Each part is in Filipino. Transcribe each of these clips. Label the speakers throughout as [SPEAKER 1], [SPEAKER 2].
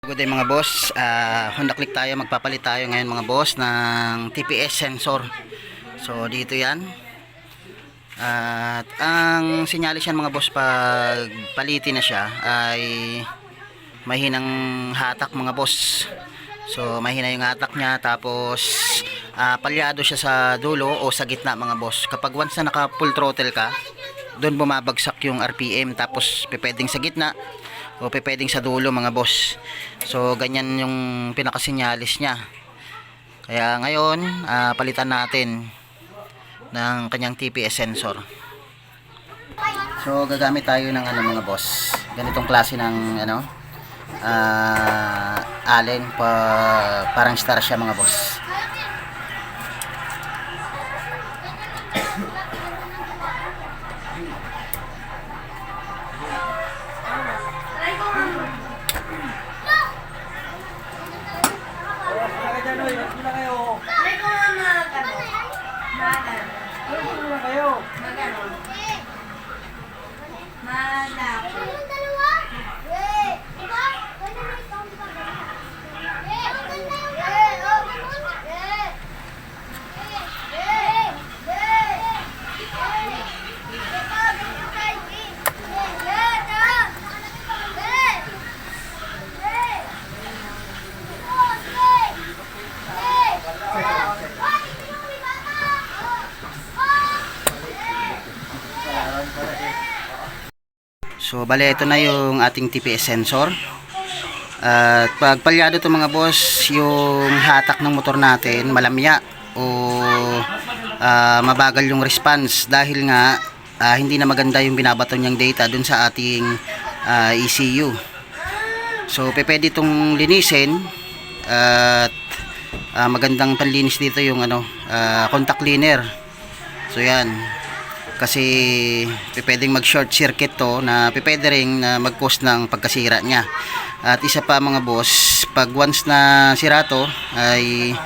[SPEAKER 1] Good day mga boss. Ah, Honda Click tayo. Magpapalit tayo ngayon mga boss ng TPS sensor. So dito yan. At ang sinyalis yan mga boss pag palitin na siya ay mahinang hatak mga boss. So mahina yung hatak niya tapos ah, palyado siya sa dulo o sa gitna mga boss. Kapag once na naka full throttle ka, doon bumabagsak yung RPM tapos pwedeng sa gitna o pwedeng sa dulo mga boss. So ganyan yung pinakasinyalis niya. Kaya ngayon, ah, palitan natin ng kanyang TPS sensor. So gagamit tayo ng ano mga boss. Ganitong klase ng ano ah allen pa parang star siya mga boss. So bale ito na yung ating TPS sensor. At pag palyado to mga boss, yung hatak ng motor natin malamya o ah, mabagal yung response dahil nga ah, hindi na maganda yung binabato niyang data dun sa ating ah, ECU. So pwede itong linisin at ah, magandang panlinis dito yung ano ah, contact cleaner. So yan kasi pwedeng mag short circuit to na pwede ring na mag-cause ng pagkasira niya. At isa pa mga boss pag once na sira to ay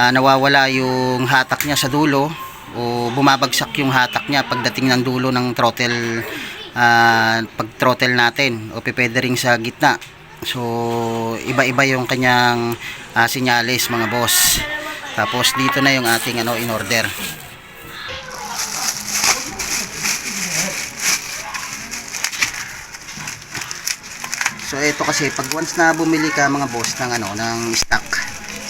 [SPEAKER 1] ah, nawawala yung hatak niya sa dulo o bumabagsak yung hatak niya pagdating ng dulo ng throttle ah, pag throttle natin o pwede ring sa gitna. So iba-iba yung kanyang ah, sinyalis mga boss. Tapos dito na yung ating ano in order So ito kasi pag once na bumili ka mga boss ng ano ng stock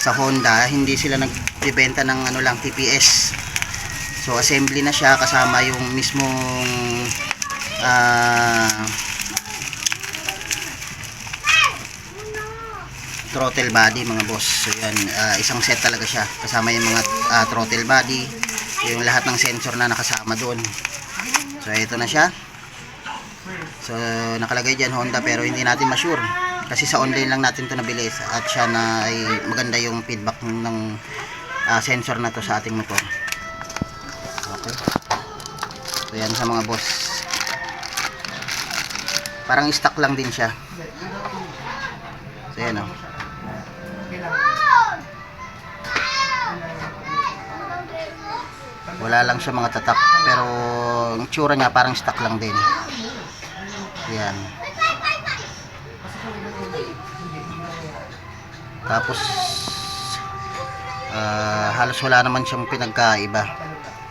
[SPEAKER 1] sa Honda, hindi sila nagbebenta ng ano lang TPS. So assembly na siya kasama yung mismong ah, throttle body mga boss. So yan, ah, isang set talaga siya. Kasama yung mga ah, throttle body, yung lahat ng sensor na nakasama doon. So ito na siya. So nakalagay dyan Honda pero hindi natin ma-sure kasi sa online lang natin to nabili at siya na ay maganda yung feedback ng ah, sensor na to sa ating motor. Okay. So yan sa mga boss. Parang stock lang din siya. So yan oh. Wala lang siya mga tatak pero ang tsura niya parang stock lang din. Yan. Tapos ah, halos wala naman siyang pinagkaiba.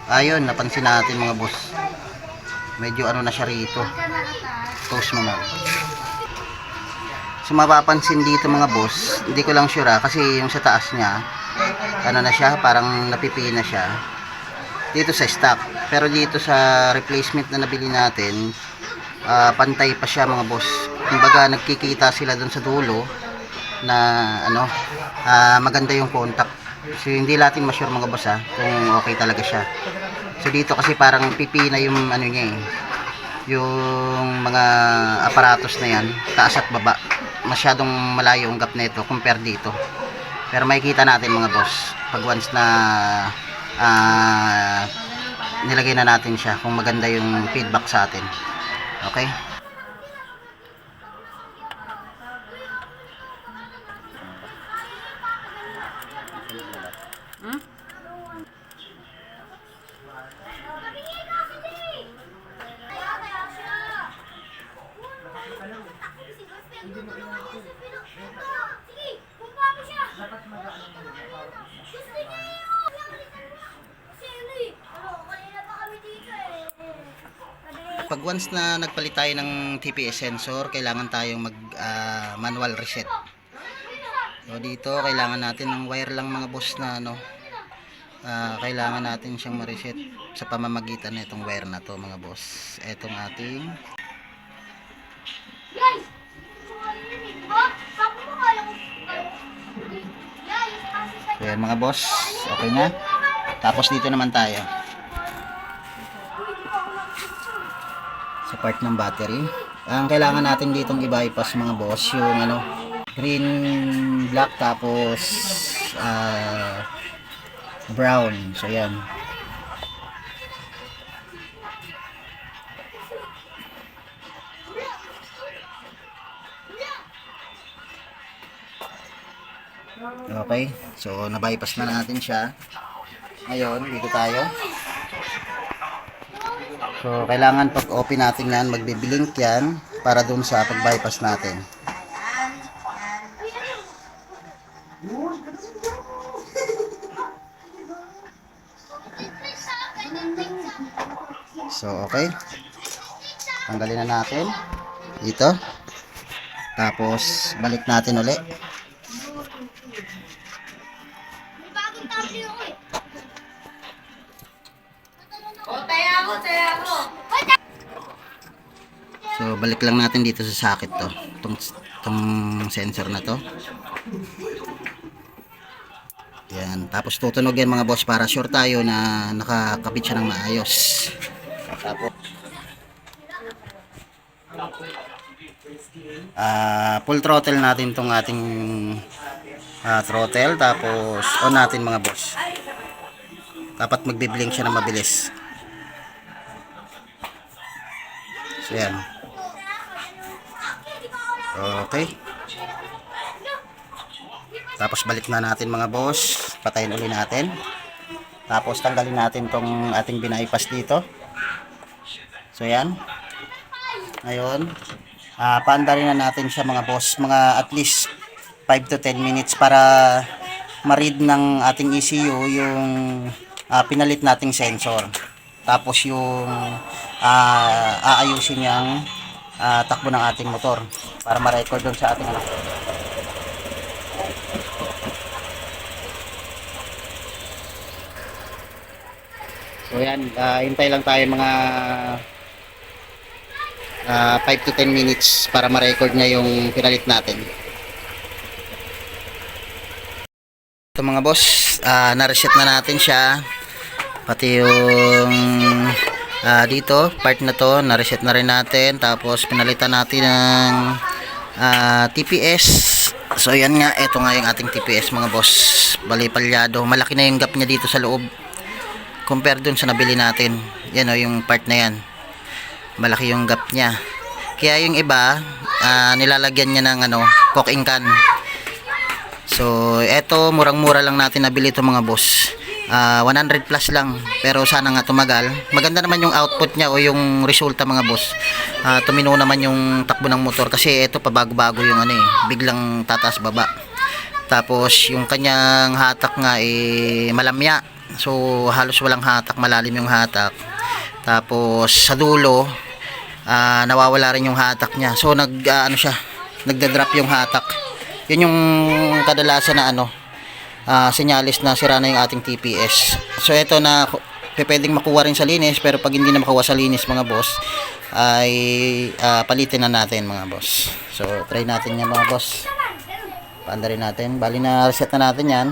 [SPEAKER 1] Ayun, napansin natin mga boss. Medyo ano na siya rito. Toast mo na. So mapapansin dito mga boss, hindi ko lang sure ah, kasi yung sa taas niya, ano na siya, parang napipina siya. Dito sa stock. Pero dito sa replacement na nabili natin, ah, pantay pa siya mga boss. Kumbaga nagkikita sila doon sa dulo na ano, ah, maganda yung contact. So hindi natin ma-sure mga boss ha, kung okay talaga siya. So dito kasi parang pipina yung ano niya eh. Yung mga aparatos na yan, taas at baba. Masyadong malayo ang gap nito compare dito. Pero makikita natin mga boss, pag once na ah, nilagay na natin siya kung maganda yung feedback sa atin. Okay? Pag once na nagpalit tayo ng TPS sensor, kailangan tayong mag ah, manual reset. So dito kailangan natin ng wire lang mga boss na ano. ah, kailangan natin siyang ma-reset sa pamamagitan ng itong wire na to mga boss. Etong ating
[SPEAKER 2] Guys!
[SPEAKER 1] Yan mga boss. Okay na. Tapos dito naman tayo. Part ng battery. Ang kailangan natin ditong i-bypass mga boss yung ano green black tapos ah, brown. So yan. Okay. So na-bypass na natin siya. Ngayon, dito tayo. So, kailangan pag open natin yan, magbiblink yan para dun sa pag-bypass natin. So, okay. Tanggalin na natin. Dito. Tapos, balik natin uli. So, balik lang natin dito sa socket to. Itong, itong sensor na to. Yan. Tapos tutunog yan mga boss para sure tayo na nakakabit siya ng maayos. Tapos, ah full throttle natin tong ating ah, throttle. Tapos, on natin mga boss. Dapat magbiblink siya ng mabilis. So, yan. Okay. Tapos balik na natin mga boss. Patayin uli natin. Tapos tanggalin natin tong ating binaipas dito. So yan. Ngayon, ah paandarin na natin siya mga boss. Mga at least 5 to 10 minutes para ma-read ng ating ECU yung ah, pinalit nating sensor. Tapos yung ah, aayusin niyang ah, takbo ng ating motor para ma-record doon sa ating ano. So yan, ah, hintay lang tayo mga ah, 5 to 10 minutes para ma-record niya yung pinalit natin. Ito mga boss, ah, na-reset na natin siya. Pati yung ah, dito, part na to, na-reset na rin natin. Tapos pinalitan natin ng ah, TPS. So yan nga, ito nga yung ating TPS mga boss. Bali palyado. Malaki na yung gap niya dito sa loob compare dun sa nabili natin yan o yung part na yan malaki yung gap niya kaya yung iba ah, nilalagyan niya ng ano cooking can so eto murang mura lang natin nabili ito mga boss Ah, 100 plus lang pero sana nga tumagal maganda naman yung output niya o yung resulta mga boss Ah, tumino naman yung takbo ng motor kasi ito pabago-bago yung ano eh biglang tataas baba tapos yung kanyang hatak nga eh malamya. So halos walang hatak, malalim yung hatak. Tapos sa dulo ah, nawawala rin yung hatak niya. So nag ah, ano siya, nagda-drop yung hatak. Yun yung kadalasan na ano ah, senyalis na sira na yung ating TPS. So ito na pwedeng makuha rin sa linis pero pag hindi na makuha sa linis mga boss ay ah, palitin na natin mga boss. So try natin yan mga boss. Paanda rin natin. Bali na reset na natin yan.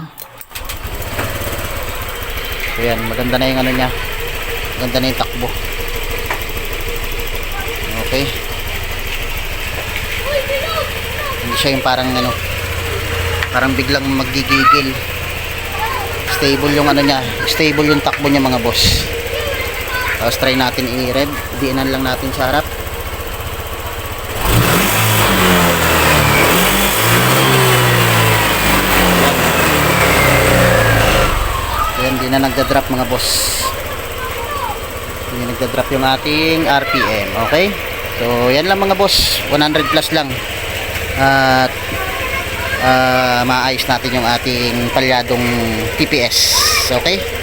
[SPEAKER 1] So yan, maganda na yung ano niya. Maganda na yung takbo. Okay. Hindi siya yung parang ano, parang biglang magigigil. Stable yung ano niya, stable yung takbo niya mga boss. Tapos try natin i-rev. Diinan lang natin sa harap. Ayan, di na nagda-drop mga boss. Hindi nagda-drop yung ating RPM. Okay? So, yan lang mga boss. 100 plus lang. At ah, maayos natin yung ating palyadong TPS. Okay?